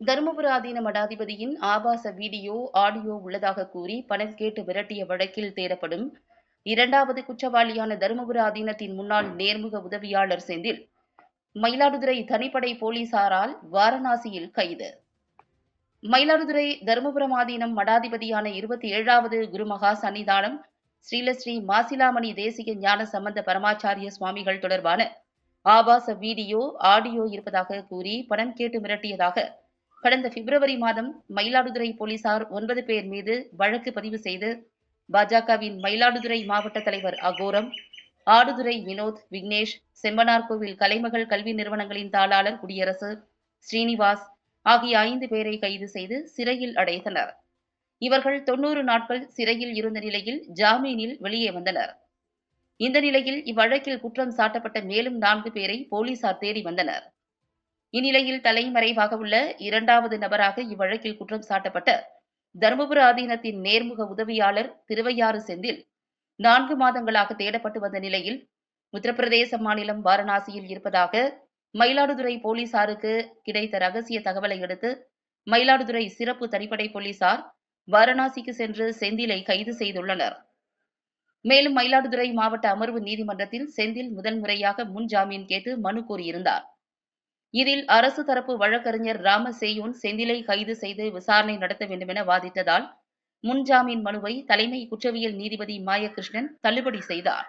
தருமபுர ஆதீன மடாதிபதியின் ஆபாச video audio உள்ளதாக கூறி பணம் கேட்டு விரட்டிய வழக்கில் தேடப்படும் இரண்டாவது குற்றவாளியான தருமபுர ஆதீனத்தின் முன்னாள் நேர்முக உதவியாளர் செந்தில் மயிலாடுதுறை தனிப்படை போலீசாரால் வாரணாசியில் கைது. மயிலாடுதுறை தருமபுரம் ஆதீனம் மடாதிபதியான இருபத்தி ஏழாவது குருமகா சன்னிதானம் ஸ்ரீலஸ்ரீ மாசிலாமணி தேசிய ஞான சம்பந்த பரமாச்சாரிய சுவாமிகள் தொடர்பான ஆபாச வீடியோ ஆடியோ இருப்பதாக கூறி பணம் கேட்டு மிரட்டியதாக கடந்த பிப்ரவரி மாதம் மயிலாடுதுறை போலீசார் ஒன்பது பேர் மீது வழக்கு பதிவு செய்து பாஜகவின் மயிலாடுதுறை மாவட்ட தலைவர் அகோரம் ஆடுதுறை வினோத் விக்னேஷ் செம்பனார் கோவில் கலைமகள் கல்வி நிறுவனங்களின் தாளாளர் குடியரசு ஸ்ரீனிவாஸ் ஆகிய ஐந்து பேரை கைது செய்து சிறையில் அடைத்தனர். இவர்கள் தொன்னூறு நாட்கள் சிறையில் இருந்த நிலையில் ஜாமீனில் வெளியே வந்தனர். இந்த நிலையில் இவ்வழக்கில் குற்றம் சாட்டப்பட்ட மேலும் நான்கு பேரை போலீசார் தேடி வந்தனர். இந்நிலையில் தலைமறைவாக உள்ள இரண்டாவது நபராக இவ்வழக்கில் குற்றம் சாட்டப்பட்ட தருமபுர ஆதீனத்தின் நேர்முக உதவியாளர் திருவையாறு செந்தில் நான்கு மாதங்களாக தேடப்பட்டு வந்த நிலையில் உத்தரப்பிரதேச மாநிலம் வாரணாசியில் இருப்பதாக மயிலாடுதுறை போலீசாருக்கு கிடைத்த ரகசிய தகவலை அடுத்து மயிலாடுதுறை சிறப்பு தனிப்படை போலீசார் வாரணாசிக்கு சென்று செந்திலை கைது செய்துள்ளனர். மேலும் மயிலாடுதுறை மாவட்ட அமர்வு நீதிமன்றத்தில் செந்தில் முதல் முறையாக முன் ஜாமீன் கேட்டு மனு கூறியிருந்தார் இதில் அரசு தரப்பு வழக்கறிஞர் ராமசேயோன் செந்திலை கைது செய்து விசாரணை நடத்த வேண்டுமென வாதிட்டதால் முன்ஜாமீன் மனுவை தலைமை குற்றவியல் நீதிபதி மாயகிருஷ்ணன் தள்ளுபடி செய்தார்.